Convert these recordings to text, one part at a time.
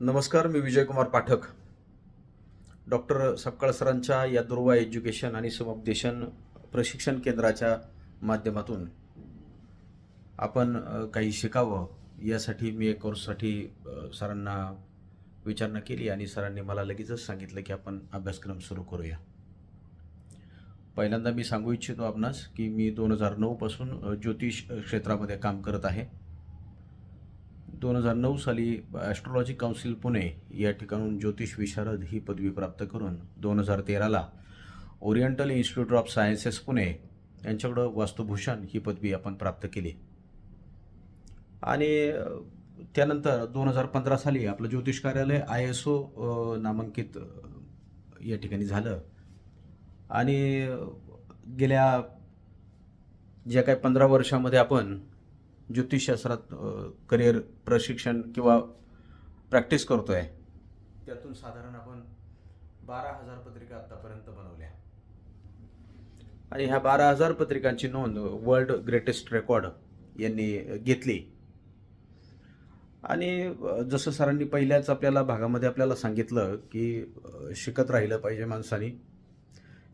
नमस्कार मी विजयकुमार पाठक. डॉक्टर सपकाळ सरांच्या या दुर्वा एज्युकेशन आणि समुपदेशन प्रशिक्षण केंद्राच्या माध्यमातून आपण काही शिकावं यासाठी मी एक कोर्ससाठी सरांना विचारणा केली आणि सरांनी मला लगेचच सांगितलं की आपण अभ्यासक्रम सुरू करूया. पहिल्यांदा मी सांगू इच्छितो आपणास की मी दोन हजार नऊपासून ज्योतिष क्षेत्रामध्ये काम करत आहे. दोन हजार नऊ साली ॲस्ट्रॉलॉजी काउन्सिल पुणे या ठिकाणून ज्योतिष विशारद ही पदवी प्राप्त करून दोन हजार तेराला Oriental Institute of Sciences Pune यांच्याकडं वास्तुभूषण ही पदवी आपण प्राप्त केली. आणि त्यानंतर दोन हजार पंधरा साली आपलं ज्योतिष कार्यालय आय एस ओ नामांकित या ठिकाणी झालं. आणि गेल्या ज्या काही पंधरा वर्षामध्ये आपण ज्योतिषशास्त्रात करिअर प्रशिक्षण किंवा प्रॅक्टिस करतो आहे त्यातून साधारण आपण बारा हजार पत्रिका आत्तापर्यंत बनवल्या. आणि ह्या बारा हजार पत्रिकांची नोंद वर्ल्ड ग्रेटेस्ट रेकॉर्ड यांनी घेतली. आणि जसं सरांनी पहिल्याच आपल्याला भागामध्ये आपल्याला सांगितलं की शिकत राहिलं पाहिजे माणसानी.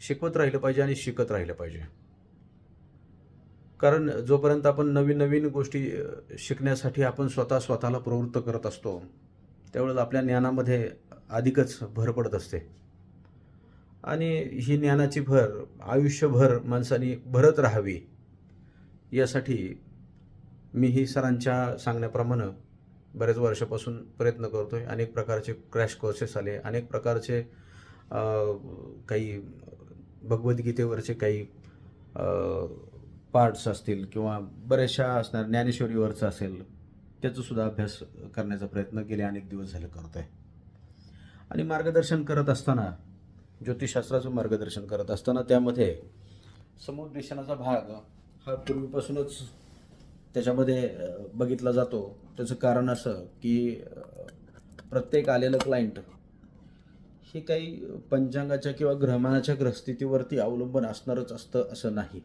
शिकवत राहिलं पाहिजे आणि शिकत राहिलं पाहिजे. कारण जोपर्यंत आपण नवीन नवीन गोष्टी शिकण्यासाठी आपण स्वतः स्वतःला प्रवृत्त करत असतो त्यावेळेस आपल्या ज्ञानामध्ये अधिकच भर पडत असते. आणि ही ज्ञानाची भर आयुष्यभर माणसाने भरत राहावी यासाठी मी ही सरांच्या सांगण्याप्रमाणे बरेच वर्षापासून प्रयत्न करतो आहे अनेक प्रकारचे क्रॅश कोर्सेस आले अनेक प्रकारचे काही भगवद्गीतेवरचे काही पार्ट्स असतील किंवा बऱ्याचशा असणार ज्ञानेश्वरीवरचं असेल त्याचासुद्धा अभ्यास करण्याचा प्रयत्न गेले अनेक दिवस झाले करतो आहे आणि मार्गदर्शन करत असताना ज्योतिषशास्त्राचं मार्गदर्शन करत असताना त्यामध्ये समुपदेशनाचा भाग हा पूर्वीपासूनच त्याच्यामध्ये बघितला जातो. त्याचं कारण असं की प्रत्येक आलेलं क्लायंट हे काही पंचांगाच्या किंवा ग्रहमानाच्या ग्रहस्थितीवरती अवलंबून असणारच असतं असं नाही.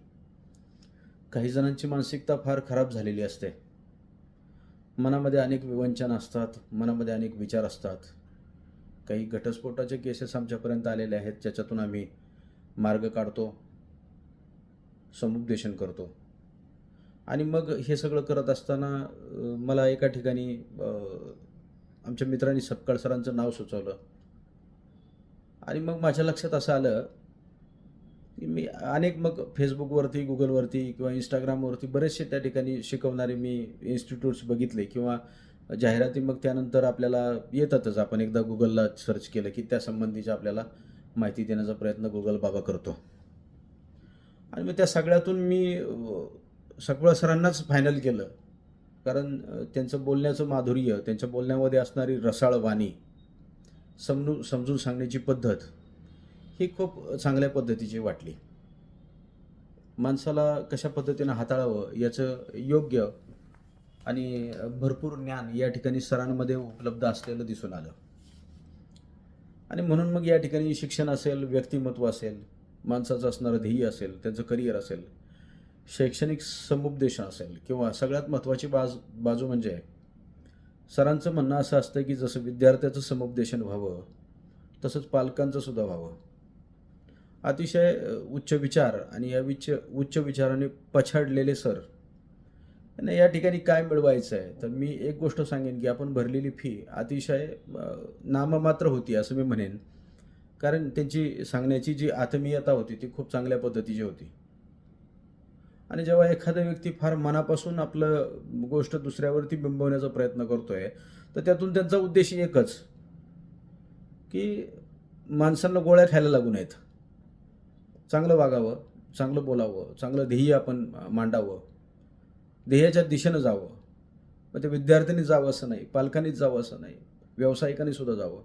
काही जणांची मानसिकता फार खराब झालेली असते. मनामध्ये अनेक विवंचन असतात मनामध्ये अनेक विचार असतात. काही घटस्फोटाचे केसेस आमच्यापर्यंत आलेले आहेत ज्याच्यातून आम्ही मार्ग काढतो समुपदेशन करतो. आणि मग हे सगळं करत असताना मला एका ठिकाणी आमच्या मित्रांनी सपकाळ सरांचं नाव सुचवलं. आणि मग माझ्या लक्षात असं आलं मी अनेक मग फेसबुकवरती गुगलवरती किंवा इंस्टाग्रामवरती बरेचसे त्या ठिकाणी शिकवणारे मी इन्स्टिट्यूट्स बघितले किंवा जाहिराती मग त्यानंतर आपल्याला येतातच. आपण एकदा गुगलला सर्च केलं की त्या संबंधीच्या आपल्याला माहिती देण्याचा प्रयत्न गुगल बाबा करतो. आणि मग त्या सगळ्यातून मी सगळं सरांनाच फायनल केलं. कारण त्यांचं बोलण्याचं माधुर्य त्यांच्या बोलण्यामध्ये असणारी रसाळ वाणी समजू समजून सांगण्याची पद्धत ही खूप चांगल्या पद्धतीची वाटली. माणसाला कशा पद्धतीनं हाताळावं याचं योग्य आणि भरपूर ज्ञान या ठिकाणी सरांमध्ये उपलब्ध असलेलं दिसून आलं. आणि म्हणून मग या ठिकाणी शिक्षण असेल व्यक्तिमत्व असेल माणसाचं असणारं ध्येय असेल त्यांचं करिअर असेल शैक्षणिक समुपदेशन असेल किंवा सगळ्यात महत्त्वाची बाज बाजू म्हणजे सरांचं म्हणणं असं असतं की जसं विद्यार्थ्याचं समुपदेशन व्हावं तसंच पालकांचं सुद्धा व्हावं. अतिशय उच्च विचार आणि या विच उच्च विचाराने पछाडलेले सर. आणि या ठिकाणी काय मिळवायचं आहे? तर मी एक गोष्ट सांगेन की आपण भरलेली फी अतिशय नाममात्र होती असं मी म्हणेन. कारण त्यांची सांगण्याची जी आत्मीयता होती ती खूप चांगल्या पद्धतीची होती. आणि जेव्हा एखादा व्यक्ती फार मनापासून आपलं गोष्ट दुसऱ्यावरती बिंबवण्याचा प्रयत्न करतोय तर त्यातून त्यांचा उद्देश एकच की माणसांना गोळ्या खायला लागू नयेत. चांगलं वागावं चांगलं बोलावं चांगलं ध्येय आपण मांडावं. ध्येयाच्या दिशेनं जावं. मग ते विद्यार्थ्यांनी जावं असं नाही पालकांनीच जावं असं नाही व्यावसायिकांनी सुद्धा जावं.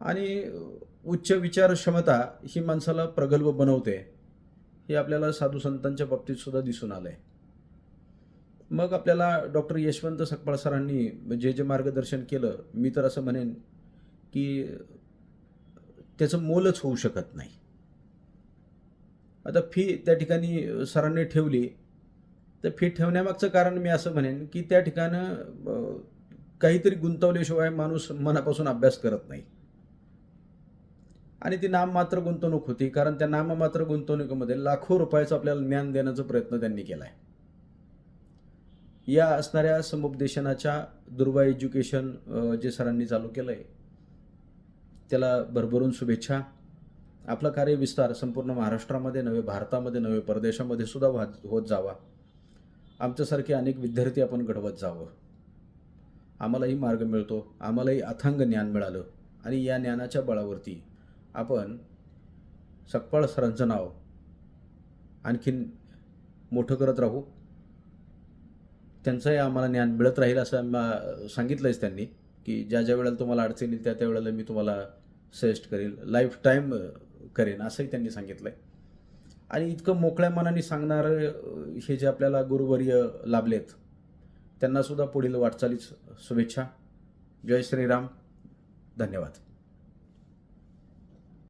आणि उच्च विचार क्षमता ही माणसाला प्रगल्भ बनवते हे आपल्याला साधू संतांच्या बाबतीत सुद्धा दिसून आलं आहे मग आपल्याला डॉक्टर यशवंत सकपाळ सरांनी जे जे मार्गदर्शन केलं मी तर असं म्हणेन की त्याचं मोलच होऊ शकत नाही. आता फी त्या ठिकाणी सरांनी ठेवली. तर फी ठेवण्यामागचं कारण मी असं म्हणेन की त्या ठिकाणं काहीतरी गुंतवल्याशिवाय माणूस मनापासून अभ्यास करत नाही. आणि ती नाममात्र गुंतवणूक होती कारण त्या नाममात्र गुंतवणुकीमध्ये लाखो रुपयाचं आपल्याला ज्ञान देण्याचा प्रयत्न त्यांनी केला आहे या असणाऱ्या समुपदेशनाच्या दुर्वा एज्युकेशन जे सरांनी चालू केलं आहे त्याला भरभरून शुभेच्छा. आपला कार्यविस्तार संपूर्ण महाराष्ट्रामध्ये नव्हे भारतामध्ये नव्हे परदेशामध्ये सुद्धा वाद होत जावा. आमच्यासारखे अनेक विद्यार्थी आपण घडवत जावं. आम्हालाही मार्ग मिळतो आम्हालाही अथांग ज्ञान मिळालं आणि या ज्ञानाच्या बळावरती आपण सकपाळ सरांचं नाव आणखीन मोठं करत राहू. त्यांचंही आम्हाला ज्ञान मिळत राहील असं आम्हा- सांगितलंच त्यांनी की ज्या ज्या वेळेला तुम्हाला अडचणी येईल त्या त्या वेळेला मी तुम्हाला सजेस्ट करेल. लाईफ टाईम करेन असंही त्यांनी सांगितलं आहे आणि इतकं मोकळ्या मनाने सांगणारं हे जे आपल्याला गुरुवर्य लाभलेत त्यांनासुद्धा पुढील वाटचालीच शुभेच्छा. जय श्रीराम. धन्यवाद.